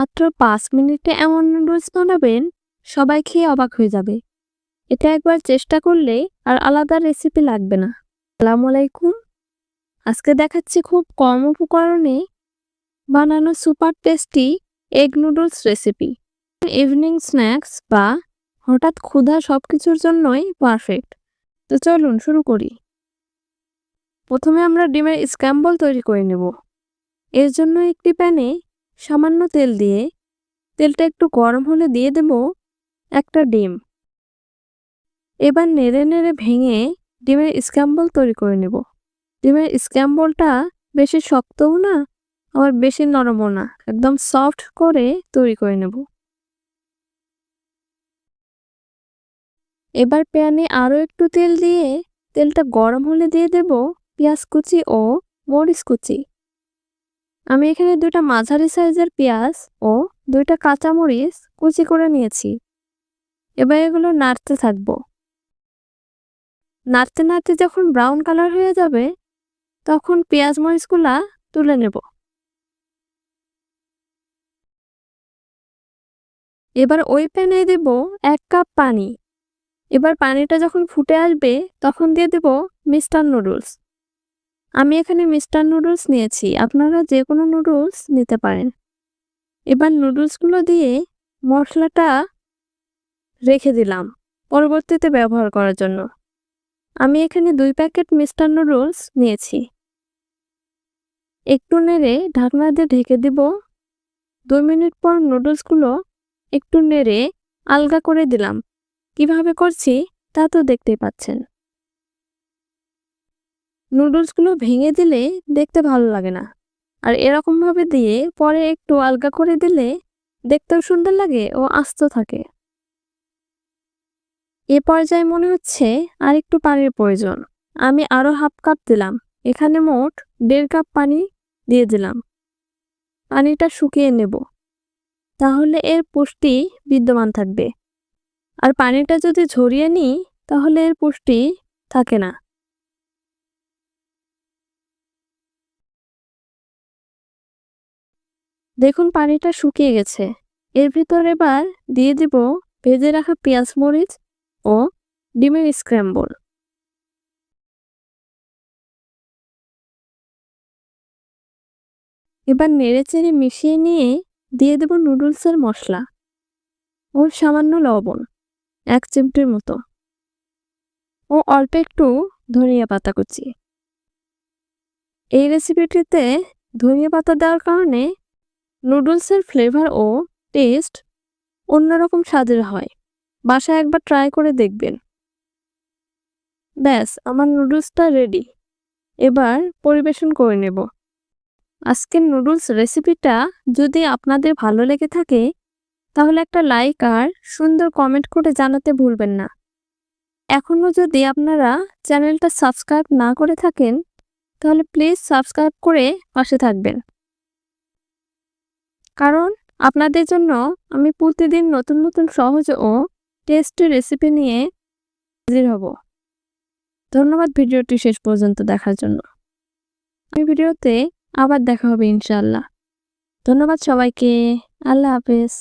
মাত্র পাঁচ মিনিটে এমন নুডলস বানাবেন, সবাই খেয়ে অবাক হয়ে যাবে। এটা একবার চেষ্টা করলে আর আলাদা রেসিপি লাগবে না। আসসালামু আলাইকুম। আজকে দেখাচ্ছি খুব কম উপকরণে বানানো super tasty egg noodles recipe evening snacks বা হঠাৎ ক্ষুধা সব কিছুর জন্যই পারফেক্ট তো চলুন শুরু করি। প্রথমে আমরা ডিমের স্ক্যাম্বল তৈরি করে নেব। এর জন্য একটি প্যানে সামান্য তেল দিয়ে, তেলটা একটু গরম হলে দিয়ে দেব একটা ডিম। এবার নেড়ে নেড়ে ভেঙে ডিমের স্ক্যাম্বল তৈরি করে নেব। ডিমের স্ক্যাম্বলটা বেশি শক্তও না, আবার বেশি নরমও না, একদম সফট করে তৈরি করে নেব। এবার প্যানে আরও একটু তেল দিয়ে, তেলটা গরম হলে দিয়ে দেব পেঁয়াজ কুচি ও মরিচ কুচি। আমি এখানে দুটা মাঝারি সাইজের পেঁয়াজ ও দুইটা কাঁচামরিচ কুচি করে নিয়েছি। এবার এগুলো নাড়তে থাকব। নাড়তে নাড়তে যখন ব্রাউন কালার হয়ে যাবে, তখন পেঁয়াজ মরিচগুলা তুলে নেব। এবার ওই প্যানে দেব এক কাপ পানি। এবার পানিটা যখন ফুটে আসবে, তখন দিয়ে দেব মিস্টার নুডলস আমি এখানে মিস্টার নুডলস নিয়েছি। আপনারা যে কোনো নুডলস নিতে পারেন। এবার নুডলসগুলো দিয়ে মশলাটা রেখে দিলাম পরবর্তীতে ব্যবহার করার জন্য। আমি এখানে দুই প্যাকেট মিস্টার নুডলস নিয়েছি। একটু নেড়ে ঢাকনা দিয়ে ঢেকে দিব। দুই মিনিট পর নুডলসগুলো একটু নেড়ে আলগা করে দিলাম। কীভাবে করছি তা তো দেখতেই পাচ্ছেন। নুডলসগুলো ভেঙে দিলে দেখতে ভালো লাগে না। আর এরকমভাবে দিয়ে পরে একটু আলগা করে দিলে দেখতেও সুন্দর লাগে ও আস্ত থাকে। এ পর্যায়ে মনে হচ্ছে আর একটু পানির প্রয়োজন। আমি আরও হাফ কাপ দিলাম। এখানে মোট দেড় কাপ পানি দিয়ে দিলাম। পানিটা শুকিয়ে নেব। তাহলে এর পুষ্টি বিদ্যমান থাকবে। আর পানিটা যদি ঝরিয়ে নিই, তাহলে এর পুষ্টি থাকে না। দেখুন পানিটা শুকিয়ে গেছে। এর ভিতর এবার দিয়ে দিব ভেজে রাখা পেঁয়াজ মরিচ ও ডিমের স্ক্র্যাম্বল এবার নেড়েচেড়ে মিশিয়ে নিয়ে দিয়ে দেব নুডলসের মশলা ও সামান্য লবণ, এক চিমটির মতো। ও অল্প একটু ধনিয়া পাতা কুচি। এই রেসিপিটিতে ধনিয়া পাতা দেওয়ার কারণে নুডলসের ফ্লেভার ও টেস্ট অন্যরকম স্বাদের হয়। বাসায় একবার ট্রাই করে দেখবেন। ব্যাস, আমার নুডলসটা রেডি। এবার পরিবেশন করে নেব। আজকের নুডলস রেসিপিটা যদি আপনাদের ভালো লেগে থাকে, তাহলে একটা লাইক আর সুন্দর কমেন্ট করে জানাতে ভুলবেন না। এখনও যদি আপনারা চ্যানেলটা সাবস্ক্রাইব না করে থাকেন, তাহলে প্লিজ সাবস্ক্রাইব করে পাশে থাকবেন। কারণ আপনাদের জন্য আমি প্রতিদিন নতুন নতুন, সহজ ও টেস্টি রেসিপি নিয়ে হাজির হব। ধন্যবাদ ভিডিওটি শেষ পর্যন্ত দেখার জন্য। আমি ভিডিওতে আবার দেখা হবে ইনশাল্লাহ ধন্যবাদ সবাইকে। আল্লাহ হাফেজ।